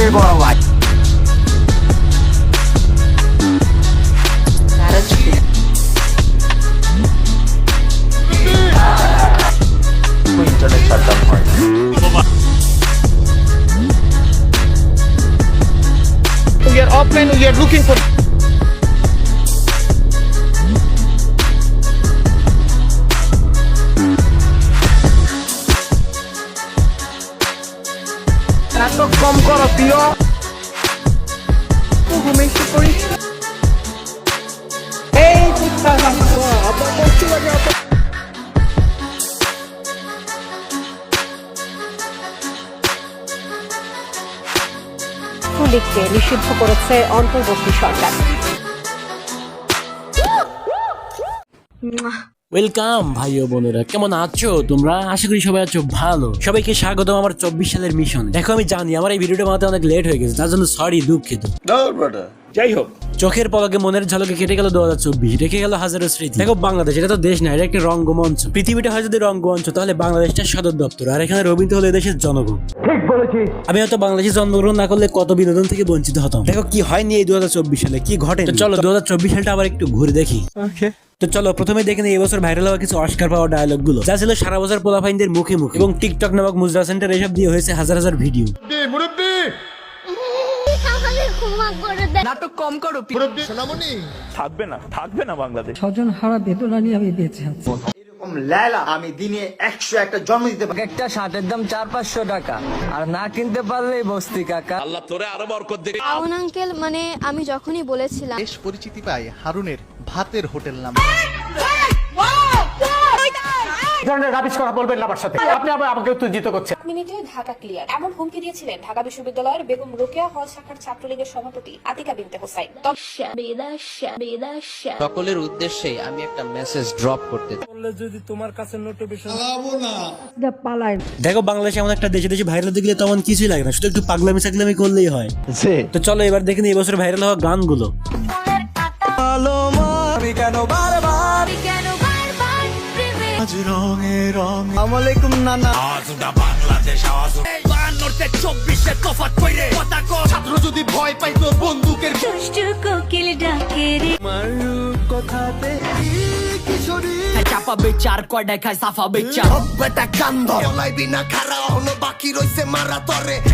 We are offline, we are looking for... প্রিয় ঘুমেছি করি এই লিখতে নিষিদ্ধ করেছে অন্তর্বর্তী সরকার। ওয়েলকাম ভাই ও বোনেরা। কেমন আছো তোমরা? আশা করি সবাই আছো ভালো। সবাইকে স্বাগতম আমার চব্বিশ সালের মিশন দেখো আমি জানি আমার এই ভিডিওটা বানাতে অনেক লেট হয়ে গেছে তার জন্য সরি দুঃখিত। যাই হোক। চোখের পলকে মনের ঝলকে কেটে গেল দু হাজার চব্বিশ রেখে গেল হাজারো স্মৃতি। দেখো বাংলাদেশ এটা তো দেশ না এটা একটা রঙ্গমঞ্চ। পৃথিবীটা হয় যদি রঙ্গমঞ্চ তাহলে বাংলাদেশটা সদর দপ্তর আর এখানে রবীন্দ্র হলো দেশের জনগণ। আমি হয়তো বাংলাদেশে জন্মগ্রহণ না করলে কত বিনোদন থেকে বঞ্চিত হতাম। দেখো কি হয়নি এই দু হাজার চব্বিশ সালে কি ঘটে চলো দু হাজার চব্বিশ সালটা আবার একটু ঘুরে দেখি। তো চলো প্রথমে দেখে নিই এবছর ভাইরাল হওয়া কিছু অস্কার পাওয়া ডায়লগগুলো। যা ছিল সারা বছর পোলাফাইনদের মুখে মুখে। এবং টিকটক নামক মুজরা সেন্টার এসব দিয়ে হয়েছে হাজার হাজার ভিডিও আমাদের ক্ষমা করে দেন থাকবে না থাকবে না বাংলাদেশ। স্বজন হারা বেদনা নিয়ে আমি বেঁচে আছি। এরকম লেলা আমি দিনে একশো একটা জন্ম দিতে পারি। একটা শার্টের দাম চার পাঁচশো টাকা। আর না কিনতে পারলেই বস্তি কাকা। আউন আঙ্কেল মানে আমি যখনই বলেছিলাম বেশ পরিচিতি পাই হারুনের। ভাতের হোটেল নাম। মিনিটে ঢাকা ক্লিয়ার এমন হুমকি দিয়েছিলেন ঢাকা বিশ্ববিদ্যালয়ের বেগম রোকেয়া হল শাখার ছাত্রলীগের সভাপতি আতিকা বিনতে হোসাইন। বেদা বেদা সকলের উদ্দেশ্যে আমি একটা মেসেজ ড্রপ করতে পালায় দেখো বাংলাদেশ এমন একটা দেশে দেশে ভাইরাল দেখলে তেমন কিছুই লাগে না। শুধু একটু পাগলামি সাগলামি করলেই হয়। তো চলো এবার দেখে নিই এবছর ভাইরাল হওয়া গানগুলো। কেন বারবার? কেন বারবার নানা। যদি ভয় পাইতো বন্দুকের দুষ্টু কোকিল ডাকে রে। চাপা। বেচার কয়ডায় খায় সাফা বেচা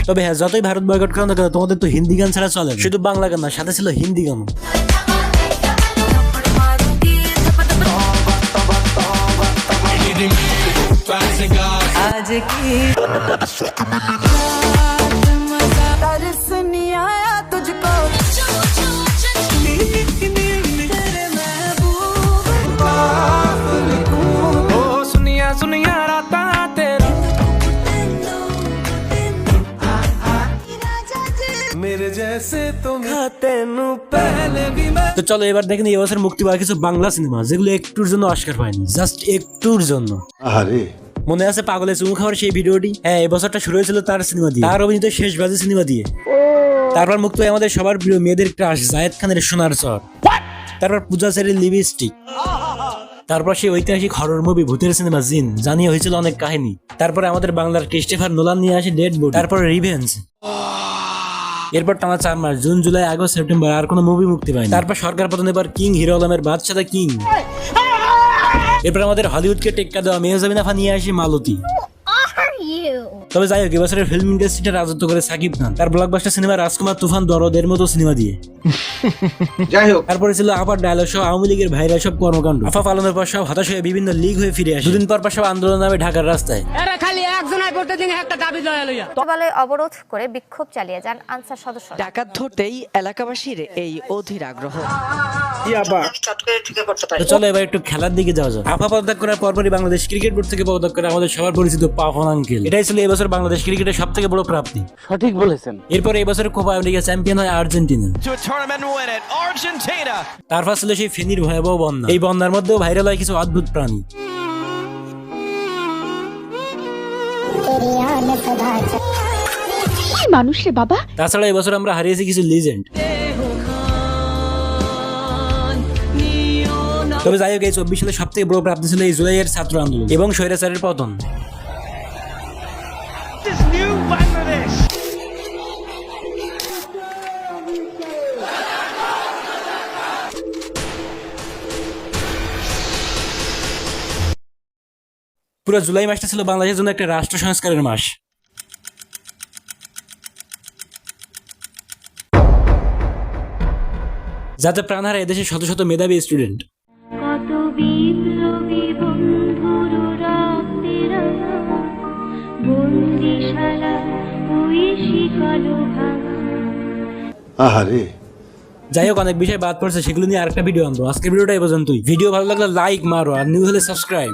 তবে হ্যাঁ যতই ভারত বয়কট করা না তোমাদের তো হিন্দি গান ছাড়া চলে না। শুধু বাংলা গান না সাথে ছিল হিন্দি গান। the music, rising guards. তো চলো এবার দেখেন এই বছর মুক্তি পাওয়া কিছু বাংলা সিনেমা যেগুলো একটুর জন্য অস্কার পায়নি জাস্ট একটুর জন্য। মনে আছে পাগলে চুমু খাওয়ার সেই ভিডিওটি? হ্যাঁ এই বছরটা শুরু হয়েছিল তার সিনেমা দিয়ে। তার অভিনীত শেষ বাজে সিনেমা দিয়ে। তারপর মুক্ত হয় আমাদের সবার প্রিয় মেয়েদের ক্রাশ জায়েদ খানের সোনার চর। তারপর পূজা সেরের লিপস্টিক তারপর সেই ঐতিহাসিক হরর মুভি ভূতের সিনেমা জিন জানিয়ে হয়েছিল অনেক কাহিনী। তারপরে আমাদের বাংলার ক্রিস্টেফার নোলান নিয়ে আসে ডেড বোর্ড তারপর রিভেঞ্জ এরপর টানা চার মাস জুন জুলাই আগস্ট সেপ্টেম্বর আর কোনো মুভি মুক্তি পায়নি তারপর সরকার পতন এবার কিং হিরো আলমের বাদশাদা কিং। এরপর আমাদের হলিউডকে টেক্কা দেওয়া মেহজাবিন আফা নিয়ে আসে মালতী। তবে যাই হোক এবছরের ফিল্ম ইন্ডাস্ট্রিটা রাজত্ব করে সাকিব খান। তার ব্লকবাস্টার সিনেমা রাজকুমার তুফান দরদের মতো সিনেমা দিয়ে। যাই হোক। তারপরে ছিল আবার ডায়লগ সহ আওয়ামী লীগের ভাইরা সব কর্মকাণ্ড। আফা পালনের পর সব হতাশ হয়ে বিভিন্ন লীগ হয়ে ফিরে আসে। দুদিন পর পর সব আন্দোলন নামে ঢাকার রাস্তায়। অবরোধ করে বিক্ষোভ চালিয়ে যান আনসার সদস্য। ডাকাত ধরতেই এলাকাবাসীর এই অধীর আগ্রহ। চলো এবার একটু খেলার দিকে যাওয়া যাক। আফা পদত্যাগ করার পরপরই বাংলাদেশ ক্রিকেট বোর্ড থেকে পদত্যাগ করে আমাদের সবার পরিচিত পাফন আঙ্কেল। এটাই ছিল এবছর বাংলাদেশ ক্রিকেটের সব থেকে বড় প্রাপ্তি। সঠিক বলেছেন। এরপর এবছর কোপা আমেরিকা চ্যাম্পিয়ন হয় আর্জেন্টিনা. তারপর ছিল সেই ফেনীর ভয়াবহ বন্যা। এই বন্যার মধ্যেও ভাইরাল হয় কিছু অদ্ভুত প্রাণী। মানুষ রে বাবা? তাছাড়া এবছর আমরা হারিয়েছি কিছু লিজেন্ড তবে যাই হোক এই চব্বিশ সালে সব থেকে বড় প্রাপ্তি ছিল এই জুলাইয়ের ছাত্র আন্দোলন এবং স্বৈরাচারের পতন। পুরো জুলাই মাসটা ছিল বাংলাদেশের জন্য একটা রাষ্ট্র সংস্কারের মাস। যাতে প্রাণ হারায় এদেশের শত শত মেধাবী স্টুডেন্ট কত বিপ্লবী বন্ধুর রক্তের বন্দিশালা ওই শিকল আহারে। যাই হোক অনেক বিষয় বাদ পড়ছে সেগুলো নিয়ে আরেকটা ভিডিও আনব। আজকের ভিডিওটা এই পর্যন্তই। ভিডিও ভালো লাগলে লাইক মারো আর নিউ হলে সাবস্ক্রাইব